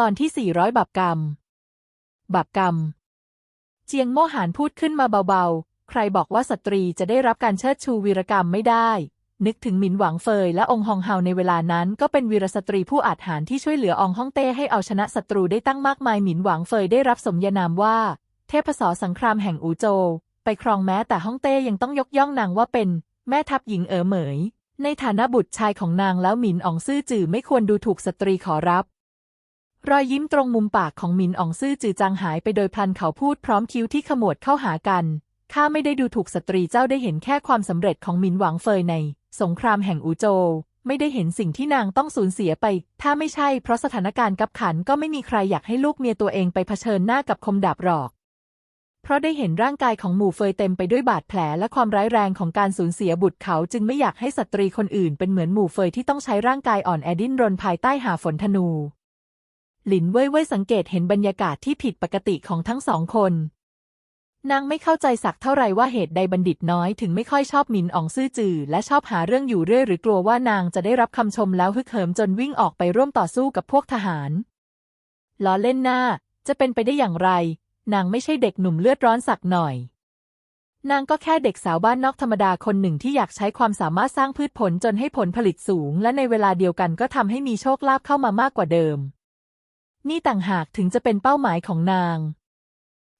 ตอนที่ 400บับกรรมบับกรรม เจียงโมหานพูดขึ้นมาเบาๆ ใครบอกว่าสตรีจะได้รับการเชิดชูวีรกรรมไม่ได้ นึกถึงหมินหวังเฟยและองค์ฮองเฮาในเวลานั้น ก็เป็นวีรสตรีผู้อาจหาญที่ช่วยเหลือองฮ่องเต้ให้เอาชนะศัตรูได้ตั้งมากมายหมินหวังเฟยได้รับสมญานามว่า เทพศรสังครามแห่งอูโจวไปครองแม้แต่ฮ่องเต้ยังต้องยกย่องนางว่าเป็น แม่ทัพหญิงเอ๋อเหมย ในฐานะบุตรชายของนางแล้วหมินอองซื่อจื่อไม่ควรดูถูกสตรีขอรับ รอยยิ้มตรงมุมปากของหมินอองซื่อจือจางหายไปโดยพลันเขาพูดพร้อมคิ้วที่ขมวดเข้าหากัน ข้าไม่ได้ดูถูกสตรีเจ้าได้เห็นแค่ความสำเร็จของหมินหวังเฟยใน สงครามแห่งอูโจวไม่ได้เห็นสิ่งที่นางต้องสูญเสียไป ถ้าไม่ใช่เพราะสถานการณ์กับขันก็ไม่มีใครอยากให้ลูกเมียตัวเองไปเผชิญหน้ากับคมดาบหรอก เพราะได้เห็นร่างกายของหมู่เฟยเต็มไปด้วยบาดแผลและความร้ายแรงของการสูญเสียบุตรเขาจึงไม่อยากให้สตรีคนอื่นเป็นเหมือนหมู่เฟยที่ต้องใช้ร่างกายอ่อนแอดิ้นรนภายใต้หาฝนธนู หลินเว่ยเว่ยสังเกตเห็นบรรยากาศที่ผิดปกติของทั้งสองคน นางไม่เข้าใจสักเท่าไหร่ว่าเหตุใดบัณฑิตน้อยถึงไม่ค่อยชอบหมินอองซื่อจือและชอบหาเรื่องอยู่เรื่อยหรือกลัวว่านางจะได้รับคำชมแล้วฮึกเหิมจนวิ่งออกไปร่วมต่อสู้กับพวกทหารล้อเล่นหน้า จะเป็นไปได้อย่างไร นางไม่ใช่เด็กหนุ่มเลือดร้อนสักหน่อย นางก็แค่เด็กสาวบ้านนอกธรรมดาคนหนึ่งที่อยากใช้ความสามารถสร้างพืชผลจนให้ผลผลิตสูง และในเวลาเดียวกันก็ทำให้มีโชคลาภเข้ามามากกว่าเดิม นี่ต่างหากถึงจะเป็นเป้าหมายของนาง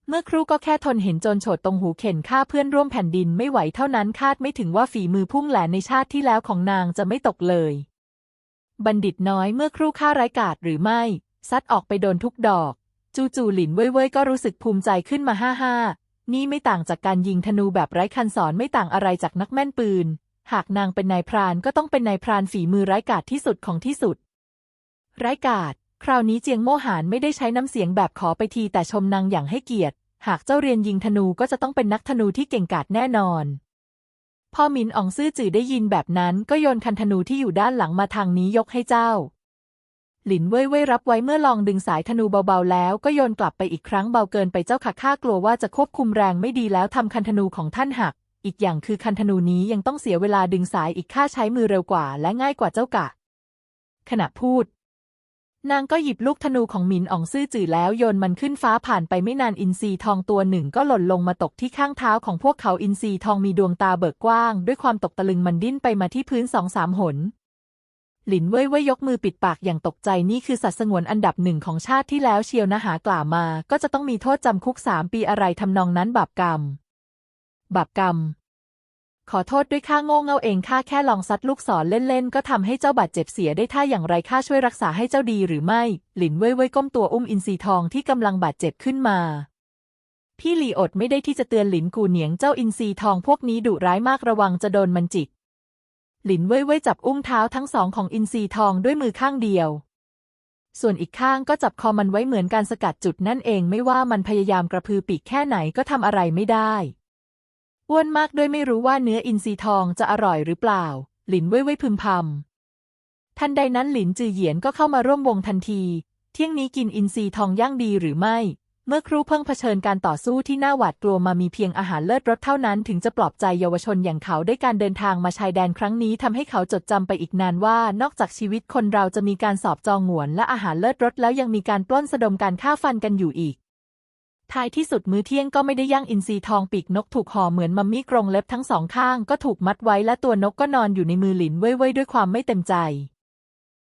เมื่อครูก็แค่ทนเห็นโจนโฉดตรงหูเข็นฆ่าเพื่อนร่วมแผ่นดินไม่ไหวเท่านั้นคาดไม่ถึงว่าฝีมือพุ่งแหลนในชาติที่แล้วของนางจะไม่ตกเลย บัณฑิตน้อยเมื่อครูฆ่าไร้กาจหรือไม่ ซัดออกไปโดนทุกดอก จูจูหลินเว่ยเว่ยก็รู้สึกภูมิใจขึ้นมาห้าห้านี่ไม่ต่างจากการยิงธนูแบบไร้คันสอนไม่ต่างอะไรจากนักแม่นปืน หากนางเป็นนายพรานก็ต้องเป็นนายพรานฝีมือไร้กาจที่สุดของที่สุดไร้กาจ คราวนี้เจียงโมหานไม่ได้ใช้น้ำเสียงแบบขอไปทีแต่ชมนางอย่างให้เกียรติ หากเจ้าเรียนยิงธนูก็จะต้องเป็นนักธนูที่เก่งกาจแน่นอน พอหมินอองซื่อจื่อได้ยินแบบนั้นก็โยนคันธนูที่อยู่ด้านหลังมาทางนี้ยกให้เจ้า หลินเว่ยเว่ยรับไว้เมื่อลองดึงสายธนูเบาๆ แล้วก็โยนกลับไปอีกครั้งเบาเกินไปเจ้าค่ะข้ากลัวว่าจะควบคุมแรงไม่ดีแล้วทำคันธนูของท่านหัก อีกอย่างคือคันธนูนี้ยังต้องเสียเวลาดึงสายอีกข้าใช้มือเร็วกว่า และง่ายกว่าเจ้ากะขณะพูด นางก็หยิบลูกธนูของหมินอ๋องซื่อจื่อแล้วโยนมันขึ้นฟ้าผ่านไปไม่นานอินทรีทองตัวหนึ่งก็หล่นลงมาตกที่ข้างเท้าของพวกเขาอินทรีทองมีดวงตาเบิกกว้าง ด้วยความตกตะลึงมันดิ้นไปมาที่พื้นสองสามหน หลินเว่ยเว่ยยกมือปิดปากอย่างตกใจนี่คือสัตว์สงวนอันดับหนึ่งของชาติที่แล้วเชียวนะหากล่าวมา ก็จะต้องมีโทษจำคุกสามปีอะไรทำนองนั้นบาปกรรม บาปกรรม ขอโทษด้วยข้าโง่เง่าเองข้าแค่ลองซัดลูกศรเล่นๆ ก็ทำให้เจ้าบาดเจ็บเสียได้ถ้าอย่างไรข้าช่วยรักษาให้เจ้าดีหรือไม่ หลินเว่ยเว่ยก้มตัวอุ้มอินทรีทองที่กำลังบาดเจ็บขึ้นมา พี่หลีอดไม่ได้ที่จะเตือนหลินกูเหนียงเจ้าอินทรีทองพวกนี้ดุร้ายมากระวังจะโดนมันจิก หลินเว่ยเว่ยจับอุ้งเท้าทั้งสองของอินทรีทองด้วยมือข้างเดียว ส่วนอีกข้างก็จับคอมันไว้เหมือนการสกัดจุดนั่นเองไม่ว่ามันพยายามกระพือปีกแค่ไหนก็ทำอะไรไม่ได้ อ้วนมากด้วยไม่รู้ว่าเนื้ออินทรีทองจะอร่อยหรือเปล่า หลินเว่ยเว่ยพึมพำทันใดนั้นหลินจือเหยียนก็เข้ามาร่วมวงทันที เที่ยงนี้กินอินทรีทองย่างดีหรือไม่ เมื่อครูเพิ่งเผชิญการต่อสู้ที่น่าหวาดกลัวมามีเพียงอาหารเลิศรสเท่านั้น ถึงจะปลอบใจเยาวชนอย่างเขาได้การเดินทางมาชายแดนครั้งนี้ทำให้เขาจดจำไปอีกนานว่านอกจากชีวิตคนเราจะมีการสอบจองหวนและอาหารเลิศรสแล้วยังมีการปล้นสะดมการฆ่าฟันกันอยู่อีก ท้ายที่สุดมื้อเที่ยงก็ไม่ได้ย่างอินทรีทองปีกนกถูกห่อเหมือนมัมมี่กรงเล็บทั้งสองข้างก็ถูกมัดไว้และตัวนกก็นอนอยู่ในมือหลินเว่ยๆด้วยความไม่เต็มใจ